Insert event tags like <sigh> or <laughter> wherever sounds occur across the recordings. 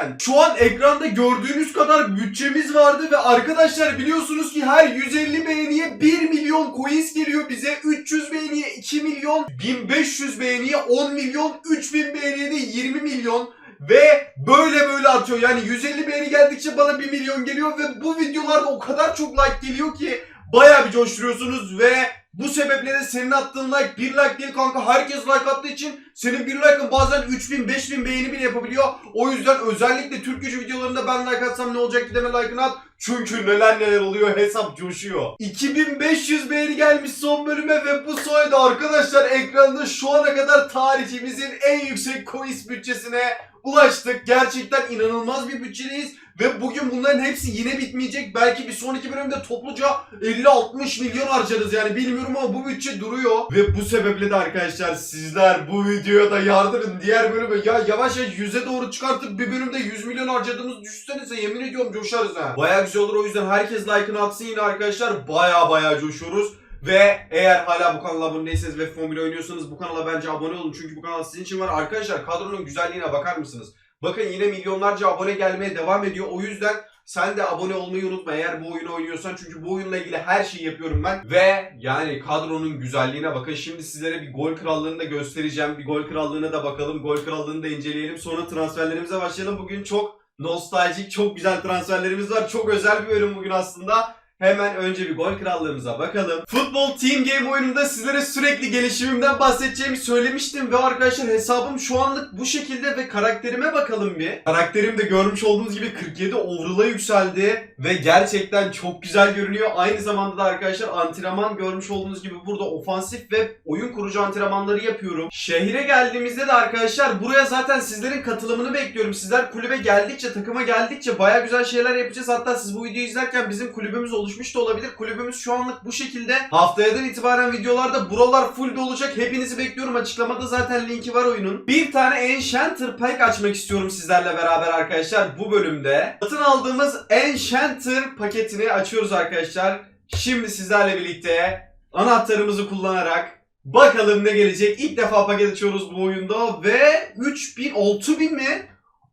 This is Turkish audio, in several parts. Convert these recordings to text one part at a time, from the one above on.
gerçekten. Şu an ekranda gördüğünüz kadar bütçemiz vardı ve arkadaşlar biliyorsunuz ki her 150 beğeniye 1 milyon coins geliyor bize. 300 beğeniye 2 milyon, 1500 beğeniye 10 milyon, 3000 beğeniye de 20 milyon. Ve böyle böyle atıyor. Yani 150 beğeni geldikçe bana 1 milyon geliyor ve bu videolarda o kadar çok like geliyor ki bayağı bir coşturuyorsunuz ve bu sebeple de senin attığın like bir like değil kanka. Herkes like attığı için senin bir like'ın bazen 3000 5000 beğeni bile yapabiliyor. O yüzden özellikle Türk gücü videolarında ben like atsam ne olacak ki deme like'ını at. Çünkü neler neler oluyor hesap coşuyor. 2500 beğeni gelmiş son bölüme ve bu sayede arkadaşlar ekranda şu ana kadar tarihimizin en yüksek coins bütçesine ulaştık. Gerçekten inanılmaz bir bütçedeyiz. Ve bugün bunların hepsi yine bitmeyecek. Belki bir sonraki bölümde topluca 50-60 milyon harcarız yani bilmiyorum ama bu bütçe duruyor. Ve bu sebeple de arkadaşlar sizler bu videoya da yardırın. Diğer bölüme ya yavaş yavaş 100'e doğru çıkartıp bir bölümde 100 milyon harcadığımız düşünsenize yemin ediyorum coşarız ha. Baya güzel olur o yüzden herkes like'ını atsın yine arkadaşlar. Baya baya coşuyoruz. Ve eğer hala bu kanala abone değilseniz ve Formula oynuyorsanız bu kanala bence abone olun. Çünkü bu kanal sizin için var. Arkadaşlar kadronun güzelliğine bakar mısınız? Bakın yine milyonlarca abone gelmeye devam ediyor. O yüzden sen de abone olmayı unutma eğer bu oyunu oynuyorsan. Çünkü bu oyunla ilgili her şeyi yapıyorum ben. Ve yani kadronun güzelliğine bakın. Şimdi sizlere bir gol krallığını da göstereceğim. Bir gol krallığına da bakalım. Gol krallığını da inceleyelim. Sonra transferlerimize başlayalım. Bugün çok nostaljik, çok güzel transferlerimiz var. Çok özel bir bölüm bugün aslında. Hemen önce bir gol krallığımıza bakalım. Futbol Team Game oyununda sizlere sürekli gelişimimden bahsedeceğimi söylemiştim ve arkadaşlar hesabım şu anlık bu şekilde ve karakterime bakalım bir. Karakterim de görmüş olduğunuz gibi 47 overall'a yükseldi ve gerçekten çok güzel görünüyor. Aynı zamanda da arkadaşlar antrenman görmüş olduğunuz gibi burada ofansif ve oyun kurucu antrenmanları yapıyorum. Şehire geldiğimizde de arkadaşlar buraya zaten sizlerin katılımını bekliyorum. Sizler kulübe geldikçe, takıma geldikçe baya güzel şeyler yapacağız. Hatta siz bu videoyu izlerken bizim kulübümüz oluşmuş da olabilir. Kulübümüz şu anlık bu şekilde. Haftayadan itibaren videolarda buralar full olacak. Hepinizi bekliyorum. Açıklamada zaten linki var oyunun. Bir tane Enchanter Pack açmak istiyorum sizlerle beraber arkadaşlar bu bölümde. Satın aldığımız Enchanter paketini açıyoruz arkadaşlar. Şimdi sizlerle birlikte anahtarımızı kullanarak bakalım ne gelecek. İlk defa paket açıyoruz bu oyunda ve 3000 6000 mi?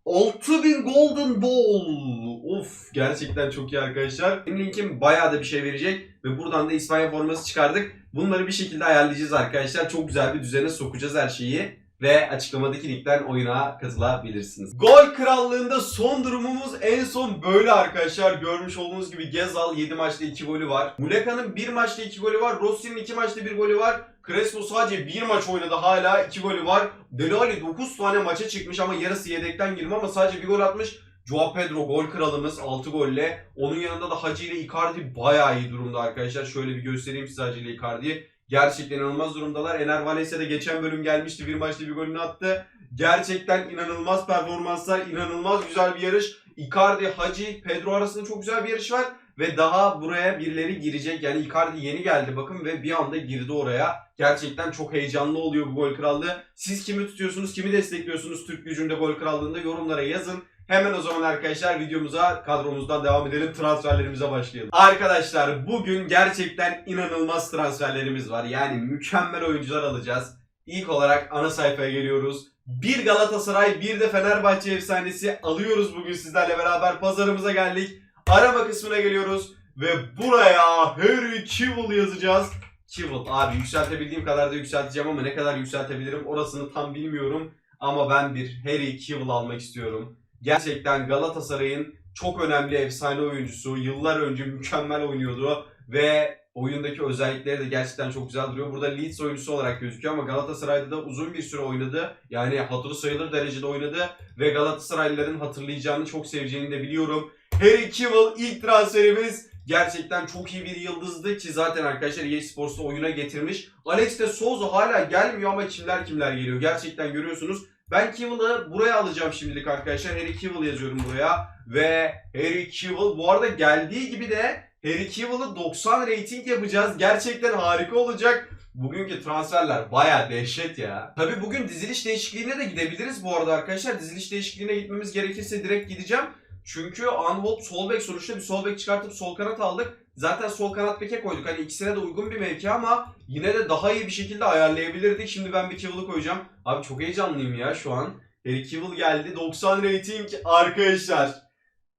6000 Golden Ball. Of gerçekten çok iyi arkadaşlar. Benim linkim bayağı da bir şey verecek ve buradan da İspanya forması çıkardık. Bunları bir şekilde ayarlayacağız arkadaşlar. Çok güzel bir düzene sokacağız her şeyi. Ve açıklamadaki linkten oyuna katılabilirsiniz. Gol krallığında son durumumuz en son böyle arkadaşlar. Görmüş olduğunuz gibi Gezal 7 maçta 2 golü var. Muleka'nın 1 maçta 2 golü var. Rossi'nin 2 maçta 1 golü var. Crespo sadece 1 maç oynadı hala 2 golü var. Deli Ali 9 tane maça çıkmış ama yarısı yedekten girme ama sadece 1 gol atmış. Joao Pedro gol kralımız 6 golle. Onun yanında da Hacı ile Icardi bayağı iyi durumda arkadaşlar. Şöyle bir göstereyim size Hacı ile Icardi'yi. Gerçekten inanılmaz durumdalar. Ener Valencia geçen bölüm gelmişti. Bir maçta bir golünü attı. Gerçekten inanılmaz performanslar. inanılmaz güzel bir yarış. Icardi, Hacı, Pedro arasında çok güzel bir yarış var. Ve daha buraya birileri girecek. Yani Icardi yeni geldi bakın ve bir anda girdi oraya. Gerçekten çok heyecanlı oluyor bu gol krallığı. Siz kimi tutuyorsunuz, kimi destekliyorsunuz Türk gücünde gol krallığında yorumlara yazın. Hemen o zaman arkadaşlar videomuza kadromuzdan devam edelim. Transferlerimize başlayalım. Arkadaşlar bugün gerçekten inanılmaz transferlerimiz var. Yani mükemmel oyuncular alacağız. İlk olarak ana sayfaya geliyoruz. Bir Galatasaray, bir de Fenerbahçe efsanesi alıyoruz bugün sizlerle beraber. Pazarımıza geldik. Arama kısmına geliyoruz. Ve buraya Harry Kewell yazacağız. Kewell abi yükseltebildiğim kadar da yükselteceğim ama ne kadar yükseltebilirim orasını tam bilmiyorum. Ama ben bir Harry Kewell almak istiyorum. Gerçekten Galatasaray'ın çok önemli efsane oyuncusu. Yıllar önce mükemmel oynuyordu ve oyundaki özellikleri de gerçekten çok güzel duruyor. Burada Leeds oyuncusu olarak gözüküyor ama Galatasaray'da da uzun bir süre oynadı. Yani hatırı sayılır derecede oynadı ve Galatasaraylıların hatırlayacağını çok seveceğini de biliyorum. Harry Kewell ilk transferimiz gerçekten çok iyi bir yıldızdı ki zaten arkadaşlar EA Sports'ta oyuna getirmiş. Alex de Souza hala gelmiyor ama kimler kimler geliyor. Gerçekten görüyorsunuz. Ben Kewell'ı buraya alacağım şimdilik arkadaşlar. Harry Kewell yazıyorum buraya. Ve Harry Kewell bu arada geldiği gibi de Harry Kewell'ı 90 rating yapacağız. Gerçekten harika olacak. Bugünkü transferler baya dehşet ya. Tabi bugün diziliş değişikliğine de gidebiliriz bu arada arkadaşlar. Diziliş değişikliğine gitmemiz gerekirse direkt gideceğim. Çünkü Anvolt sol bek sonuçta bir sol bek çıkartıp sol kanat aldık. Zaten sol kanat beke koyduk. Hani ikisine de uygun bir mevki ama yine de daha iyi bir şekilde ayarlayabilirdik. Şimdi ben bir Kewell'ı koyacağım. Abi çok heyecanlıyım ya şu an. Harry Cavill geldi. 90 rating arkadaşlar.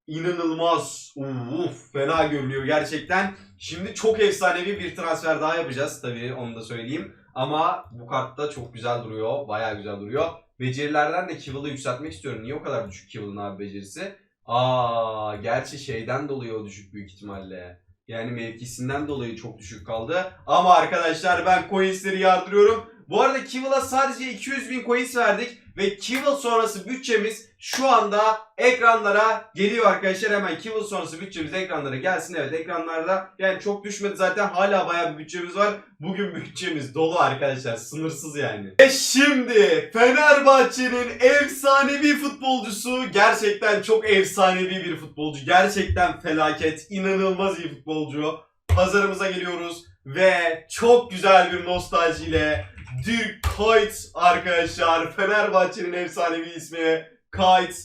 İnanılmaz. Uf, fena görünüyor gerçekten. Şimdi çok efsanevi bir transfer daha yapacağız tabii onu da söyleyeyim. Ama bu kartta çok güzel duruyor. Bayağı güzel duruyor. Becerilerden de Cavill'ı yükseltmek istiyorum. Niye o kadar düşük Cavill'ın abi becerisi? Aa, gerçi şeyden dolayı o düşük büyük ihtimalle. Yani mevkisinden dolayı çok düşük kaldı. Ama arkadaşlar ben coinsleri yardırıyorum. Bu arada Kivill'a sadece 200 bin coins verdik. Ve Kivill sonrası bütçemiz şu anda ekranlara geliyor arkadaşlar. Hemen Kivill sonrası bütçemiz ekranlara gelsin. Evet ekranlarda yani çok düşmedi zaten. Hala bayağı bir bütçemiz var. Bugün <laughs> bütçemiz dolu arkadaşlar. Sınırsız yani. Ve şimdi Fenerbahçe'nin efsanevi futbolcusu. Gerçekten çok efsanevi bir futbolcu. Gerçekten felaket. inanılmaz iyi futbolcu. Pazarımıza geliyoruz. Ve çok güzel bir nostaljiyle Dirk Kuyt arkadaşlar. Fenerbahçe'nin efsanevi ismi Kuyt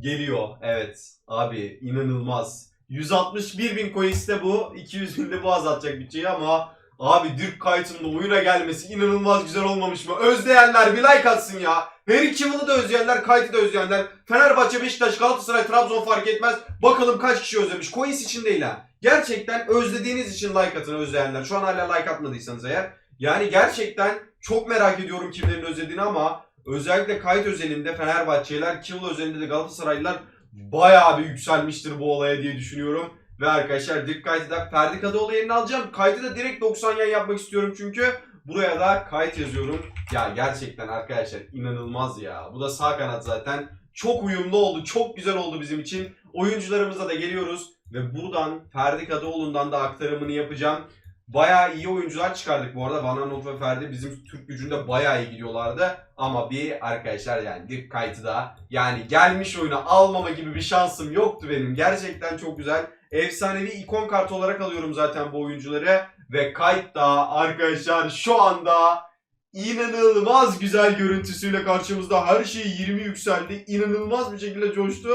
geliyor. Evet abi inanılmaz. 161 bin coins'te bu. 200 bin de bu azaltacak bütçeyi ama abi Dirk Kuyt'ın da oyuna gelmesi inanılmaz güzel olmamış mı? Özleyenler bir like atsın ya. Harry Cavill'ı da özleyenler, Kuyt'ı da özleyenler. Fenerbahçe, Beşiktaş, Galatasaray, Trabzon fark etmez. Bakalım kaç kişi özlemiş. Coins için değil ha. Gerçekten özlediğiniz için like atın özleyenler. Şu an hala like atmadıysanız eğer. Yani gerçekten çok merak ediyorum kimlerin özlediğini ama özellikle kayıt özelinde Fenerbahçeliler, Kill özelinde de Galatasaraylılar bayağı bir yükselmiştir bu olaya diye düşünüyorum. Ve arkadaşlar Dirk Kayt'ı da Ferdi Kadıoğlu yerine alacağım. Kaydı da direkt 90 yan yapmak istiyorum çünkü. Buraya da kayıt yazıyorum. Ya gerçekten arkadaşlar inanılmaz ya. Bu da sağ kanat zaten. Çok uyumlu oldu. Çok güzel oldu bizim için. Oyuncularımıza da geliyoruz. Ve buradan Ferdi Kadıoğlu'ndan da aktarımını yapacağım. Bayağı iyi oyuncular çıkardık bu arada. Van Aanholt ve Ferdi bizim Türk gücünde bayağı iyi gidiyorlardı. Ama bir arkadaşlar yani Dirk Kuyt'ı da yani gelmiş oyuna almama gibi bir şansım yoktu benim. Gerçekten çok güzel. Efsanevi ikon kartı olarak alıyorum zaten bu oyuncuları. Ve Kuyt da arkadaşlar şu anda inanılmaz güzel görüntüsüyle karşımızda. Her şey 20 yükseldi. İnanılmaz bir şekilde coştu.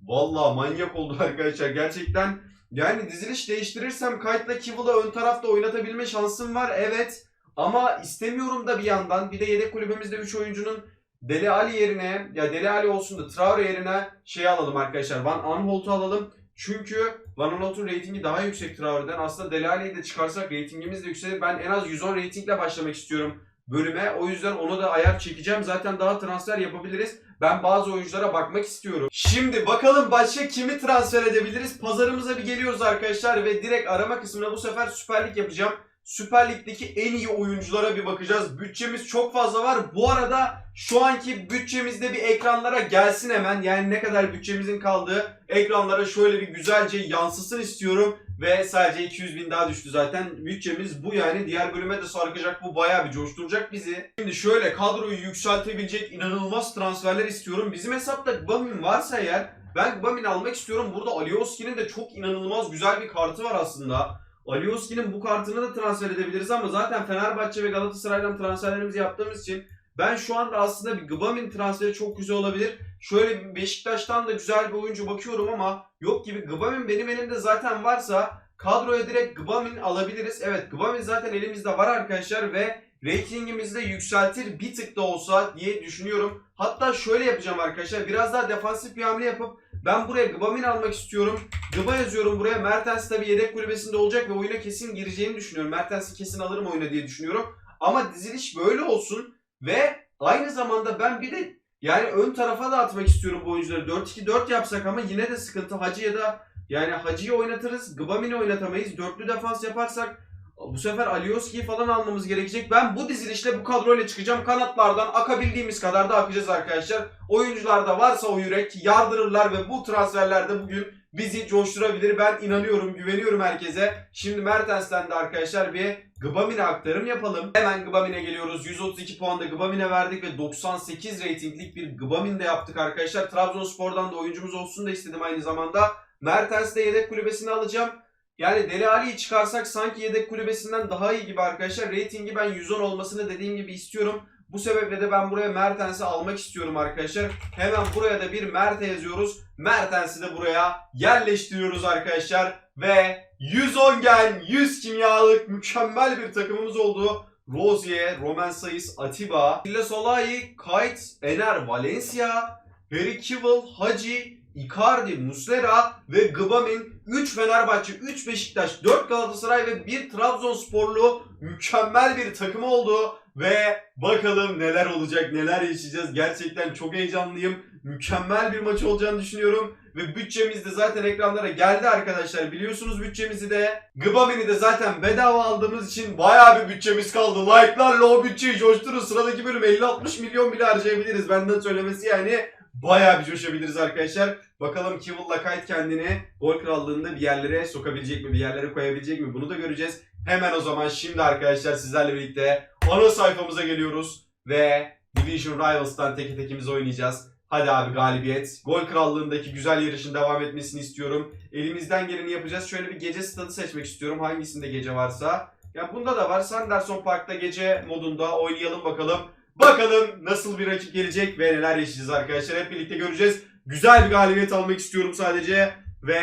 Vallahi manyak oldu arkadaşlar. Gerçekten yani diziliş değiştirirsem Kite'la Kivill'ı ön tarafta oynatabilme şansım var evet. Ama istemiyorum da bir yandan. Bir de yedek kulübümüzde 3 oyuncunun Dele Ali yerine ya Dele Ali olsun da Traore yerine şey alalım arkadaşlar. Van Aanholt'u alalım. Çünkü Van Aanholt'un reytingi daha yüksek Traore'den. Aslında Dele Ali'yi de çıkarsak reytingimiz de yükselir. Ben en az 110 reytingle başlamak istiyorum bölüme. O yüzden onu da ayar çekeceğim. Zaten daha transfer yapabiliriz. Ben bazı oyunculara bakmak istiyorum. Şimdi bakalım başka kimi transfer edebiliriz? Pazarımıza bir geliyoruz arkadaşlar ve direkt arama kısmına bu sefer Süper Lig yapacağım. Süper Lig'deki en iyi oyunculara bir bakacağız. Bütçemiz çok fazla var. Bu arada şu anki bütçemizde bir ekranlara gelsin hemen. Yani ne kadar bütçemizin kaldığı ekranlara şöyle bir güzelce yansısın istiyorum. Ve sadece 200 bin daha düştü zaten. Bütçemiz bu yani. Diğer bölüme de sarkacak. Bu bayağı bir coşturacak bizi. Şimdi şöyle kadroyu yükseltebilecek inanılmaz transferler istiyorum. Bizim hesapta Gbamin varsa eğer ben Gbamin almak istiyorum. Burada Alioski'nin de çok inanılmaz güzel bir kartı var aslında. Alioski'nin bu kartını da transfer edebiliriz ama zaten Fenerbahçe ve Galatasaray'dan transferlerimizi yaptığımız için ben şu anda aslında bir Gbamin transferi çok güzel olabilir. Şöyle Beşiktaş'tan da güzel bir oyuncu bakıyorum ama yok gibi Gbamin benim elimde zaten varsa kadroya direkt Gbamin alabiliriz. Evet Gbamin zaten elimizde var arkadaşlar ve ratingimizi de yükseltir bir tık da olsa diye düşünüyorum. Hatta şöyle yapacağım arkadaşlar biraz daha defansif bir hamle yapıp ben buraya Gbamin almak istiyorum. Gba yazıyorum buraya. Mertens tabi yedek kulübesinde olacak ve oyuna kesin gireceğini düşünüyorum. Mertens'i kesin alırım oyuna diye düşünüyorum. Ama diziliş böyle olsun ve aynı zamanda ben bir de yani ön tarafa da atmak istiyorum bu oyuncuları. 4-2-4 yapsak ama yine de sıkıntı. Hacı ya da yani Hacı'yı oynatırız. Gbamin'i oynatamayız. Dörtlü defans yaparsak bu sefer Alioski'yi falan almamız gerekecek. Ben bu dizilişle bu kadroyla çıkacağım. Kanatlardan akabildiğimiz kadar da akacağız arkadaşlar. Oyuncularda varsa o yürek yardırırlar ve bu transferlerde bugün bizi coşturabilir. Ben inanıyorum, güveniyorum herkese. Şimdi Mertens'ten de arkadaşlar bir Gbamin'e aktarım yapalım. Hemen Gbamin'e geliyoruz. 132 puan da Gbamin'e verdik ve 98 reytinglik bir Gbamin de yaptık arkadaşlar. Trabzonspor'dan da oyuncumuz olsun da istedim aynı zamanda. Mertens de yedek kulübesini alacağım. Yani Deli Ali'yi çıkarsak sanki yedek kulübesinden daha iyi gibi arkadaşlar. Ratingi ben 110 olmasını dediğim gibi istiyorum. Bu sebeple de ben buraya Mertens'i almak istiyorum arkadaşlar. Hemen buraya da bir Mert'e yazıyoruz. Mertens'i de buraya yerleştiriyoruz arkadaşlar. Ve 110 gen 100 kimyalık mükemmel bir takımımız oldu. Rozier, Roman Sayıs, Atiba, Silla Solai, Kite, Ener, Valencia, Harry Kewell, Hacı, Icardi, Muslera ve Gbamin 3 Fenerbahçe, 3 Beşiktaş, 4 Galatasaray ve 1 Trabzonsporlu mükemmel bir takım oldu. Ve bakalım neler olacak, neler yaşayacağız. Gerçekten çok heyecanlıyım. Mükemmel bir maç olacağını düşünüyorum. Ve bütçemiz de zaten ekranlara geldi arkadaşlar. Biliyorsunuz bütçemizi de. Gbamin'i de zaten bedava aldığımız için bayağı bir bütçemiz kaldı. Like'larla o bütçeyi coşturun. Sıradaki bölüm 50-60 milyon bile harcayabiliriz. Benden söylemesi yani. Bayağı bir coşabiliriz arkadaşlar. Bakalım Kivul'la Kite kendini gol krallığında bir yerlere sokabilecek mi? Bir yerlere koyabilecek mi? Bunu da göreceğiz. Hemen o zaman şimdi arkadaşlar sizlerle birlikte ana sayfamıza geliyoruz. Ve Division Rivals'tan teke tekimiz oynayacağız. Hadi abi galibiyet. Gol krallığındaki güzel yarışın devam etmesini istiyorum. Elimizden geleni yapacağız. Şöyle bir gece stadı seçmek istiyorum. Hangisinde gece varsa. Ya bunda da var. Sanderson Park'ta gece modunda oynayalım bakalım. Bakalım nasıl bir rakip gelecek ve neler yaşayacağız arkadaşlar. Hep birlikte göreceğiz. Güzel bir galibiyet almak istiyorum sadece. Ve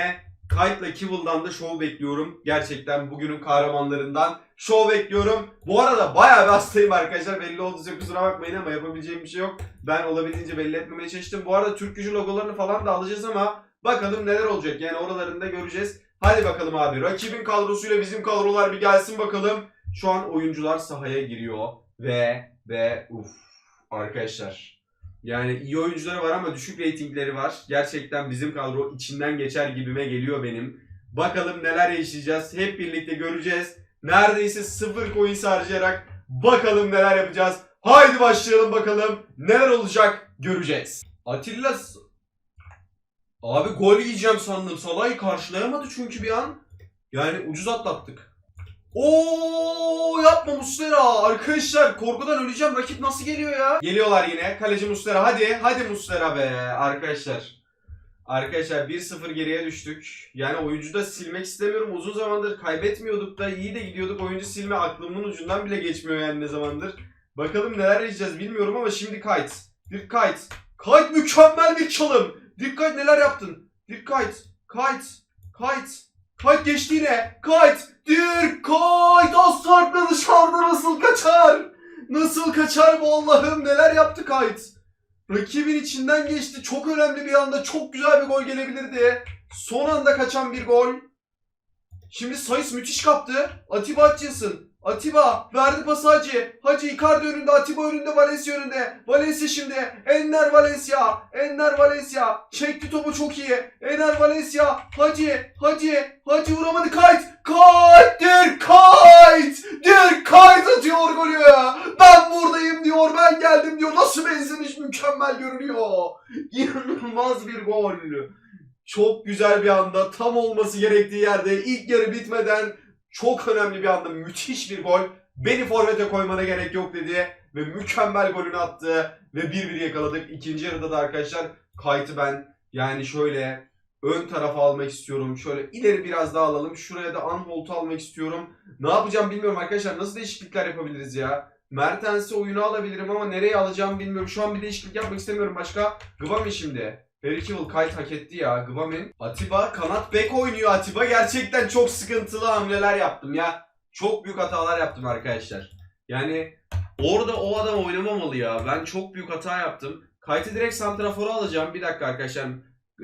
Kite'la Kiville'dan da show bekliyorum. Gerçekten bugünün kahramanlarından show bekliyorum. Bu arada bayağı bir hastayım arkadaşlar. Belli olduysa kusura bakmayın ama yapabileceğim bir şey yok. Ben olabildiğince belli etmemeye çalıştım. Bu arada Türk gücü logolarını falan da alacağız ama bakalım neler olacak. Yani oralarını da göreceğiz. Hadi bakalım abi. Rakibin kadrosuyla bizim kadrolar bir gelsin bakalım. Şu an oyuncular sahaya giriyor. Ve ve uf arkadaşlar. Yani iyi oyuncuları var ama düşük reytingleri var. Gerçekten bizim kadro içinden geçer gibime geliyor benim. Bakalım neler yaşayacağız. Hep birlikte göreceğiz. Neredeyse sıfır coins harcayarak bakalım neler yapacağız. Haydi başlayalım bakalım. Neler olacak göreceğiz. Atilla Abi gol yiyeceğim sandım. Salah'ı karşılayamadı çünkü bir an. Yani ucuz atlattık. Oo yapma Muslera. Arkadaşlar korkudan öleceğim. Rakip nasıl geliyor ya? Geliyorlar yine. Kaleci Muslera. Hadi. Hadi Muslera be arkadaşlar. Arkadaşlar 1-0 geriye düştük. Yani oyuncu da silmek istemiyorum. Uzun zamandır kaybetmiyorduk da iyi de gidiyorduk. Oyuncu silme aklımın ucundan bile geçmiyor yani ne zamandır. Bakalım neler yaşayacağız bilmiyorum ama şimdi Kite. Bir Kite. Kite mükemmel bir çalım. Dikkat neler yaptın. Dikkat. Kite. Kite. Kite geçti yine. Kite. Dir Kite. Az farklı dışarıda nasıl kaçar? Nasıl kaçar bu Allah'ım neler yaptı Kite? Rakibin içinden geçti. Çok önemli bir anda. Çok güzel bir gol gelebilirdi. Son anda kaçan bir gol. Şimdi Sayıs müthiş kaptı. Atiba Hutchinson. Atiba verdi pası Hacı. Hacı Icardi önünde, Atiba önünde, Valencia önünde. Valencia şimdi. Enner Valencia. Enner Valencia. Çekti topu çok iyi. Enner Valencia. Hacı. Hacı. Hacı vuramadı. Kayt. Kayt. Der Kayt. Der Kayt atıyor golü. Ben buradayım diyor. Ben geldim diyor. Nasıl benzemiş mükemmel görünüyor. İnanılmaz bir gol. Çok güzel bir anda tam olması gerektiği yerde ilk yarı bitmeden çok önemli bir anda müthiş bir gol. Beni forvete koymana gerek yok dedi ve mükemmel golünü attı ve 1-1 yakaladık. İkinci yarıda da arkadaşlar kayıtı ben yani şöyle ön tarafa almak istiyorum. Şöyle ileri biraz daha alalım. Şuraya da Anholt'u almak istiyorum. Ne yapacağım bilmiyorum arkadaşlar. Nasıl değişiklikler yapabiliriz ya? Mertens'i oyuna alabilirim ama nereye alacağım bilmiyorum. Şu an bir değişiklik yapmak istemiyorum başka. Gvami şimdi. Kewell kayıt hak etti ya. Gvamin. Atiba kanat bek oynuyor Atiba. Gerçekten çok sıkıntılı hamleler yaptım ya. Çok büyük hatalar yaptım arkadaşlar. Yani orada o adam oynamamalı ya. Ben çok büyük hata yaptım. Kayıtı direkt santrafora alacağım. Bir dakika arkadaşlar.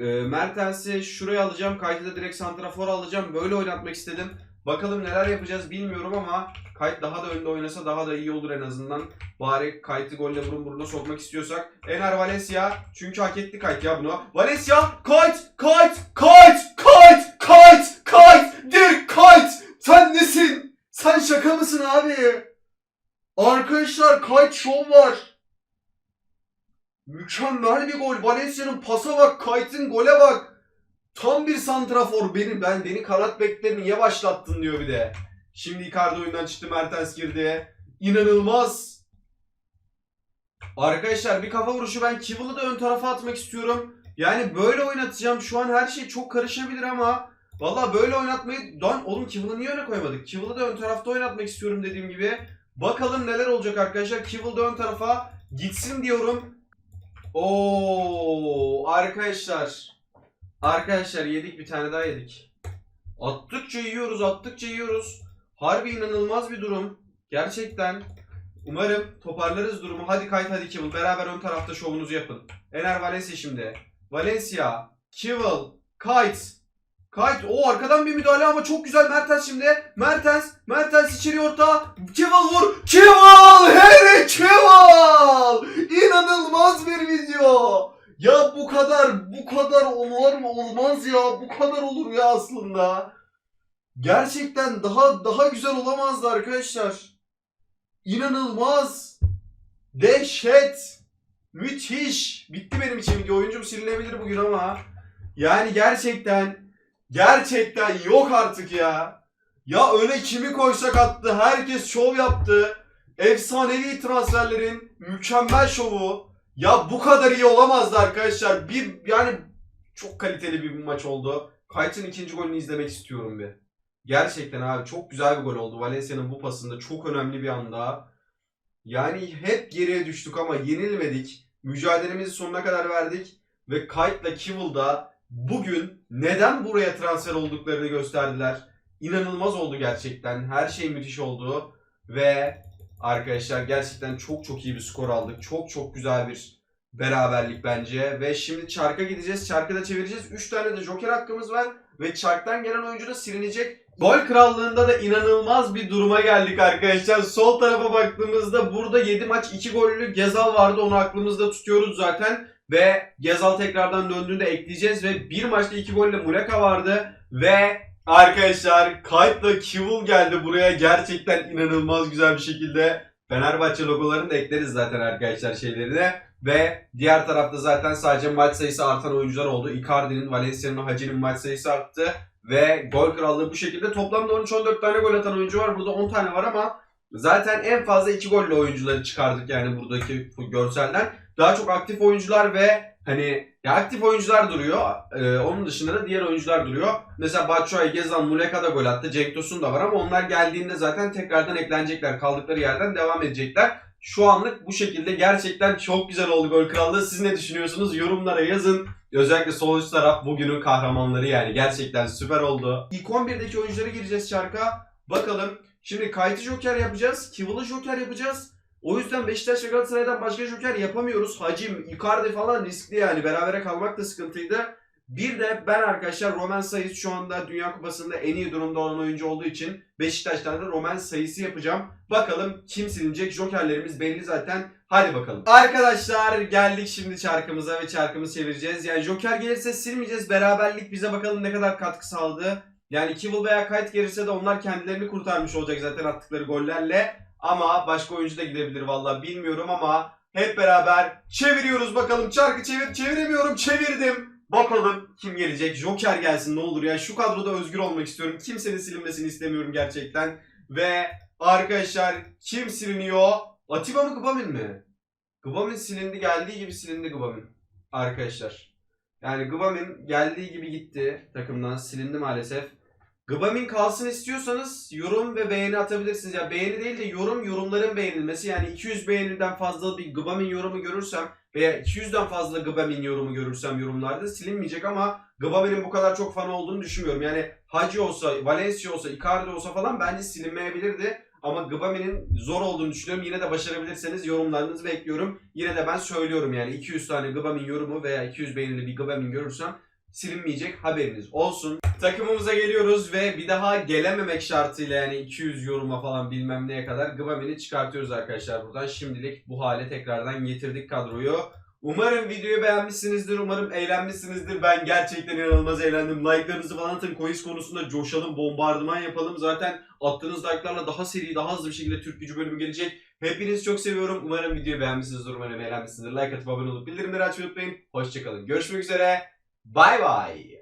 E, Mertens'i şuraya alacağım. Kayıtı da direkt santrafora alacağım. Böyle oynatmak istedim. Bakalım neler yapacağız bilmiyorum ama Kayıt daha da önde oynasa daha da iyi olur en azından. Bari Kayıt'ı golle burun buruna sokmak istiyorsak. Ener Valencia. Çünkü hak etti Kayıt ya bunu. Valencia. Kayıt. Kayıt. Kayıt. Kayıt. Kayıt. Kayıt. Dirk Kayıt. Sen nesin? Sen şaka mısın abi? Arkadaşlar Kayıt şov var. Mükemmel bir gol. Valencia'nın pasa bak. Kayıt'ın gole bak. Tam bir santrafor benim. Ben beni kanat beklerini niye başlattın diyor bir de. Şimdi Icardi oyundan çıktı. Mertens girdi. İnanılmaz. Arkadaşlar bir kafa vuruşu ben Kivill'ı da ön tarafa atmak istiyorum. Yani böyle oynatacağım. Şu an her şey çok karışabilir ama Valla böyle oynatmayı... Lan oğlum Kivill'ı niye öne koymadık? Kivill'ı da ön tarafta oynatmak istiyorum dediğim gibi. Bakalım neler olacak arkadaşlar. Kivill da ön tarafa gitsin diyorum. Oo arkadaşlar. Arkadaşlar yedik bir tane daha yedik. Attıkça yiyoruz, attıkça yiyoruz. Harbi inanılmaz bir durum. Gerçekten umarım toparlarız durumu. Hadi kayıt hadi Kivil. Beraber ön tarafta şovunuzu yapın. Ener Valencia şimdi. Valencia, Kivil, Kite. Kite. O arkadan bir müdahale ama çok güzel Mertens şimdi. Mertens. Mertens içeri orta. Kivil vur. Kivil! Harry Kivil! İnanılmaz bir video. Ya bu kadar bu kadar olur mu? Olmaz ya. Bu kadar olur ya aslında. Gerçekten daha daha güzel olamazdı arkadaşlar. İnanılmaz. Dehşet. Müthiş. Bitti benim için video. Oyuncum silinebilir bugün ama. Yani gerçekten gerçekten yok artık ya. Ya öne kimi koysak attı. Herkes şov yaptı. Efsanevi transferlerin mükemmel şovu. Ya bu kadar iyi olamazdı arkadaşlar. Bir yani çok kaliteli bir maç oldu. Kayt'ın ikinci golünü izlemek istiyorum bir. Gerçekten abi çok güzel bir gol oldu. Valencia'nın bu pasında çok önemli bir anda. Yani hep geriye düştük ama yenilmedik. Mücadelemizi sonuna kadar verdik. Ve Kite'la Kivil da bugün neden buraya transfer olduklarını gösterdiler. İnanılmaz oldu gerçekten. Her şey müthiş oldu. Ve arkadaşlar gerçekten çok çok iyi bir skor aldık. Çok çok güzel bir beraberlik bence. Ve şimdi çarka gideceğiz. Çarkı da çevireceğiz. 3 tane de joker hakkımız var. Ve çarktan gelen oyuncu da silinecek. Gol krallığında da inanılmaz bir duruma geldik arkadaşlar. Sol tarafa baktığımızda burada 7 maç 2 gollü Gezal vardı. Onu aklımızda tutuyoruz zaten. Ve Gezal tekrardan döndüğünde ekleyeceğiz. Ve bir maçta 2 golle Muleka vardı. Ve arkadaşlar Kayıt'la Kivul geldi buraya. Gerçekten inanılmaz güzel bir şekilde. Fenerbahçe logolarını da ekleriz zaten arkadaşlar şeylerine. Ve diğer tarafta zaten sadece maç sayısı artan oyuncular oldu. Icardi'nin, Valencia'nın, Hacı'nın maç sayısı arttı. Ve gol krallığı bu şekilde. Toplamda 13-14 tane gol atan oyuncu var. Burada 10 tane var ama zaten en fazla 2 golle oyuncuları çıkardık yani buradaki bu görselden. Daha çok aktif oyuncular ve hani ya aktif oyuncular duruyor. Ee, onun dışında da diğer oyuncular duruyor. Mesela Batshuayi, Gezal, Muleka da gol attı. Cenk Tosun da var ama onlar geldiğinde zaten tekrardan eklenecekler. Kaldıkları yerden devam edecekler. Şu anlık bu şekilde gerçekten çok güzel oldu gol krallığı. Siz ne düşünüyorsunuz? Yorumlara yazın. Özellikle sol üst taraf bugünün kahramanları yani. Gerçekten süper oldu. İlk 11'deki oyunculara gireceğiz çarka. Bakalım. Şimdi Kayt'ı Joker yapacağız. Kivil'ı Joker yapacağız. O yüzden Beşiktaş ve Galatasaray'dan başka Joker yapamıyoruz. Hacim, Icardi falan riskli yani. Berabere kalmak da sıkıntıydı. Bir de ben arkadaşlar Roman sayısı şu anda Dünya Kupası'nda en iyi durumda olan oyuncu olduğu için Beşiktaş'tan da Roman sayısı yapacağım. Bakalım kim silinecek? Jokerlerimiz belli zaten. Hadi bakalım. Arkadaşlar geldik şimdi çarkımıza ve çarkımızı çevireceğiz. Yani Joker gelirse silmeyeceğiz. Beraberlik bize bakalım ne kadar katkı sağladı. Yani Kivil veya Kite gelirse de onlar kendilerini kurtarmış olacak zaten attıkları gollerle. Ama başka oyuncu da gidebilir vallahi bilmiyorum ama hep beraber çeviriyoruz bakalım. Çarkı çevir çeviremiyorum çevirdim. Bakalım kim gelecek? Joker gelsin ne olur ya. Şu kadroda özgür olmak istiyorum. Kimsenin silinmesini istemiyorum gerçekten. Ve arkadaşlar kim siliniyor? Atiba mı Gbamin mi? Gbamin silindi geldiği gibi silindi Gbamin. Arkadaşlar. Yani Gbamin geldiği gibi gitti takımdan silindi maalesef. Gbamin kalsın istiyorsanız yorum ve beğeni atabilirsiniz. Ya beğeni değil de yorum yorumların beğenilmesi. Yani 200 beğeniden fazla bir Gbamin yorumu görürsem veya 200'den fazla Gbamin yorumu görürsem yorumlarda silinmeyecek ama Gbamin'in bu kadar çok fan olduğunu düşünmüyorum. Yani Hacı olsa, Valencia olsa, Icardi olsa falan bence silinmeyebilirdi. Ama Gbamin'in zor olduğunu düşünüyorum. Yine de başarabilirseniz yorumlarınızı bekliyorum. Yine de ben söylüyorum yani 200 tane Gbamin yorumu veya 200 beğenili bir Gbamin görürsem silinmeyecek haberiniz olsun. Takımımıza geliyoruz ve bir daha gelememek şartıyla yani 200 yoruma falan bilmem neye kadar Gbamin'i çıkartıyoruz arkadaşlar buradan. Şimdilik bu hale tekrardan getirdik kadroyu. Umarım videoyu beğenmişsinizdir. Umarım eğlenmişsinizdir. Ben gerçekten inanılmaz eğlendim. Like'larınızı falan atın. Coins konusunda coşalım, bombardıman yapalım. Zaten attığınız like'larla daha seri, daha hızlı bir şekilde Türk gücü bölümü gelecek. Hepinizi çok seviyorum. Umarım videoyu beğenmişsinizdir. Umarım eğlenmişsinizdir. Like atıp abone olup bildirimleri açmayı unutmayın. Hoşçakalın. Görüşmek üzere. bye-bye.